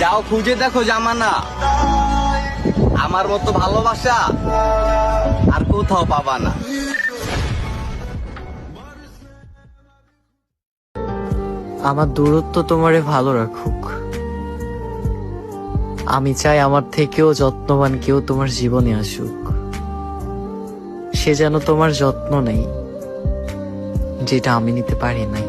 যাও খুঁজে দেখো জামানা। আমার মতো ভালোবাসা আর কোথাও পাবা না। আমার দূরত্ব তোমারে ভালো রাখুক। আমি চাই আমার থেকেও যত্নবান কেউ তোমার জীবনে আসুক। সে যেন তোমার যত্ন নেই, যেটা আমি নিতে পারি নাই।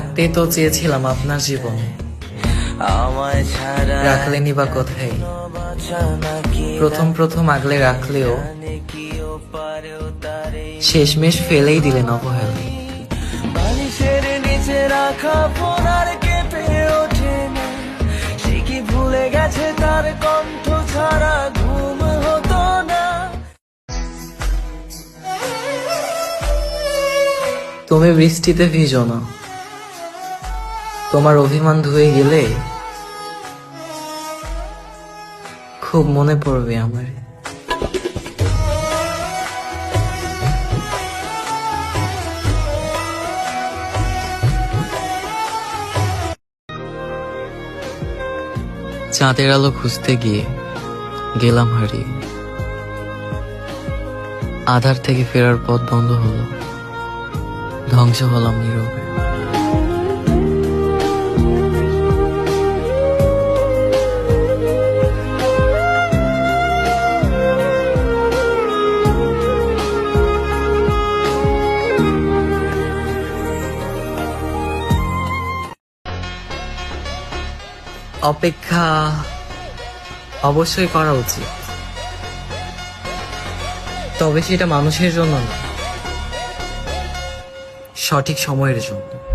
থাকতেই তো চেয়েছিলাম আপনার জীবনে। রাখলেনি বা কোথায়? প্রথম প্রথম আগলে রাখলেও শেষমেশ ফেলেই দিলেন অবহেলা। রাখা ফোনার কেঁপে ওঠে না সে কি ভুলে গেছে তার কণ্ঠ ছাড়া ঘুম হতো না? তুমি বৃষ্টিতে ভিজো না। তোমার অভিমান ধুয়ে গেলে খুব মনে পড়বে আমার। চাঁদের আলো খুঁজতে গিয়ে গেলাম হারিয়ে। আধার থেকে ফেরার পথ বন্ধ হলো। ধ্বংস হলাম নীরবে। অপেক্ষা অবশ্যই করা উচিত। তবে সেটা মানুষের জন্য না সঠিক সময়ের জন্য।